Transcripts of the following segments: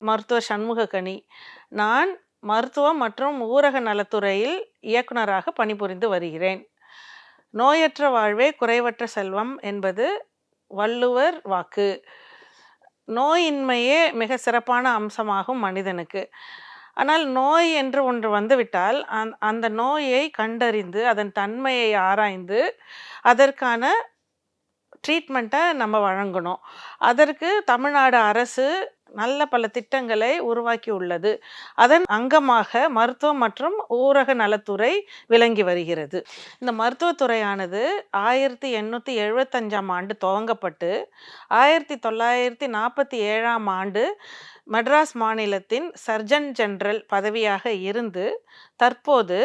மருத்துவ சண்முககனி நான் மருத்துவம் மற்றும் ஊரக நலத்துறையில் இயக்குனராக பணிபுரிந்து வருகிறேன். நோயற்ற வாழ்வே குறைவற்ற செல்வம் என்பது வள்ளுவர் வாக்கு. நோயின்மையே மிக சிறப்பான அம்சமாகும் மனிதனுக்கு. ஆனால் நோய் என்று ஒன்று வந்துவிட்டால் அந் அந்த நோயை கண்டறிந்து அதன் தன்மையை ஆராய்ந்து அதற்கான ட்ரீட்மெண்ட்டை நம்ம வழங்கணும். அதற்கு தமிழ்நாடு அரசு நல்ல பல திட்டங்களை உருவாக்கி உள்ளது அதன் அங்கமாக மருத்துவம் மற்றும் ஊரக நலத்துறை விளங்கி வருகிறது. இந்த மருத்துவத்துறையானது ஆயிரத்தி எண்ணூற்றி எழுபத்தஞ்சாம் ஆண்டு துவங்கப்பட்டு ஆயிரத்தி தொள்ளாயிரத்தி நாற்பத்தி ஏழாம் ஆண்டு மெட்ராஸ் மாநிலத்தின் சர்ஜன் ஜெனரல் பதவியாக இருந்து தற்போது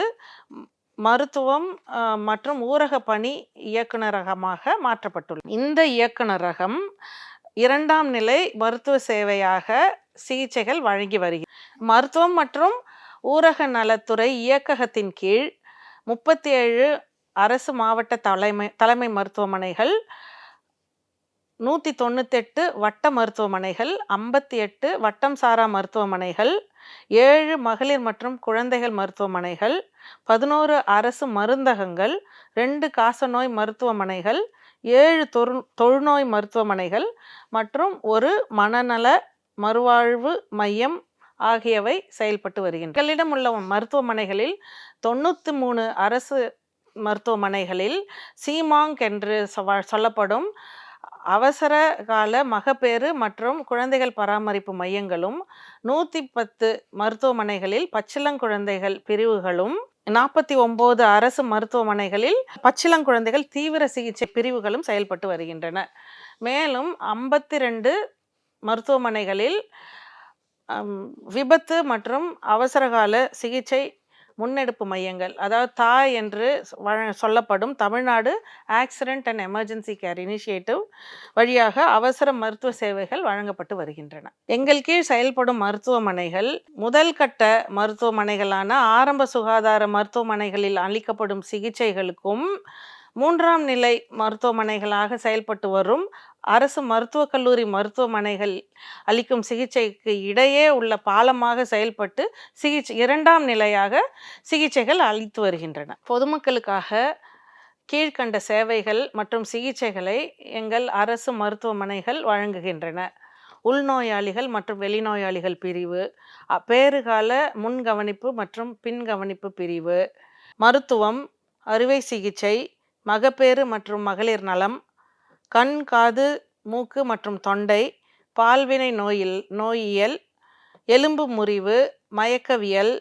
மருத்துவம் மற்றும் ஊரக பணி இயக்குநரகமாக மாற்றப்பட்டுள்ளது. இந்த இயக்குநரகம் இரண்டாம் நிலை மருத்துவ சேவையாக சிகிச்சைகள் வழங்கி வருகிறது மருத்துவம் மற்றும் ஊரக நலத்துறை இயக்ககத்தின் கீழ் முப்பத்தி ஏழு அரசு மாவட்ட தலைமை தலைமை மருத்துவமனைகள் நூற்றி தொண்ணூத்தெட்டு வட்ட மருத்துவமனைகள் ஐம்பத்தி எட்டு வட்டம் சாரா மருத்துவமனைகள் ஏழு மகளிர் மற்றும் குழந்தைகள் மருத்துவமனைகள் பதினோரு அரசு மருந்தகங்கள் ரெண்டு காசநோய் மருத்துவமனைகள் ஏழு தொரு தொழுநோய் மருத்துவமனைகள் மற்றும் ஒரு மனநல மறுவாழ்வு மையம் ஆகியவை செயல்பட்டு வருகின்றன. எங்களிடம் உள்ள மருத்துவமனைகளில் தொண்ணூற்றி மூணு அரசு மருத்துவமனைகளில் சீமாங் என்று சொல்லப்படும் அவசர கால மகப்பேறு மற்றும் குழந்தைகள் பராமரிப்பு மையங்களும் நூற்றி பத்து மருத்துவமனைகளில் பச்சிளங்குழந்தைகள் பிரிவுகளும் நாற்பத்தி ஒம்பது அரசு மருத்துவமனைகளில் பச்சிளங்குழந்தைகள் தீவிர சிகிச்சை பிரிவுகளும் செயல்பட்டு வருகின்றன. மேலும் ஐம்பத்தி ரெண்டு மருத்துவமனைகளில் விபத்து மற்றும் அவசரகால சிகிச்சை முன்னெடுப்பு மையங்கள். அதாவது தாய் என்று சொல்லப்படும் Tamil Nadu accident and emergency care initiative வழியாக அவசர மருத்துவ சேவைகள் வழங்கப்பட்டு வருகின்றன. எங்கள் கீழ் செயல்படும் மருத்துவமனைகள் முதல் கட்ட மருத்துவமனைகளான ஆரம்ப சுகாதார மருத்துவமனைகளில் அளிக்கப்படும் சிகிச்சைகளுக்கும் மூன்றாம் நிலை மருத்துவமனைகளாக செயல்பட்டு வரும். அரசு மருத்துவக் கல்லூரி மருத்துவமனைகள் அளிக்கும் சிகிச்சைக்கு இடையே உள்ள பாலமாக செயல்பட்டு சிகிச்சை இரண்டாம் நிலையாக சிகிச்சைகள் அளித்து வருகின்றன. பொதுமக்களுக்காக கீழ்கண்ட சேவைகள் மற்றும் சிகிச்சைகளை எங்கள் அரசு மருத்துவமனைகள் வழங்குகின்றன. உள்நோயாளிகள் மற்றும் வெளிநோயாளிகள் பிரிவு பேறுகால முன்கவனிப்பு மற்றும் பின்கவனிப்பு பிரிவு மருத்துவம் அறுவை சிகிச்சை மகப்பேறு மற்றும் மகளிர் நலம் கண் காது மூக்கு மற்றும் தொண்டை பால்வினை நோயில் நோயியல் எலும்பு முறிவு மயக்கவியல்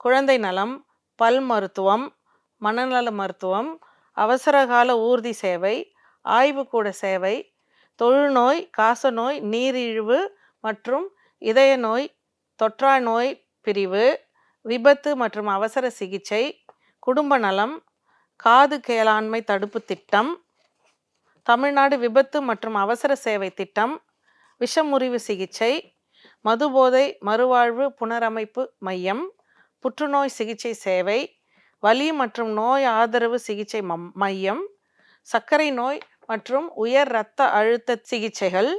குழந்தை நலம் பல் மருத்துவம் மனநல மருத்துவம் அவசரகால ஊர்தி சேவை ஆய்வுக்கூட சேவை தொழுநோய் காசநோய் நீரிழிவு மற்றும் இதய நோய் தொற்றா நோய் பிரிவு விபத்து மற்றும் அவசர சிகிச்சை குடும்ப நலம் காது கேளாண்மை தடுப்பு திட்டம் தமிழ்நாடு விபத்து மற்றும் அவசர சேவை திட்டம் விஷமுறிவு சிகிச்சை மதுபோதை மறுவாழ்வு புனரமைப்பு மையம் புற்றுநோய் சிகிச்சை சேவை வலி மற்றும் நோய் ஆதரவு சிகிச்சை மையம் சர்க்கரை நோய் மற்றும் உயர் இரத்த அழுத்த சிகிச்சைகள்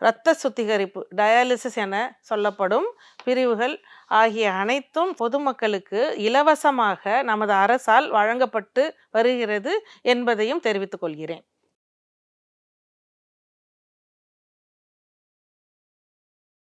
இரத்த சுத்திகரிப்பு டயாலிசிஸ் என சொல்லப்படும் பிரிவுகள் ஆகிய அனைத்தும் பொதுமக்களுக்கு இலவசமாக நமது அரசால் வழங்கப்பட்டு வருகிறது என்பதையும் தெரிவித்துக் கொள்கிறேன்.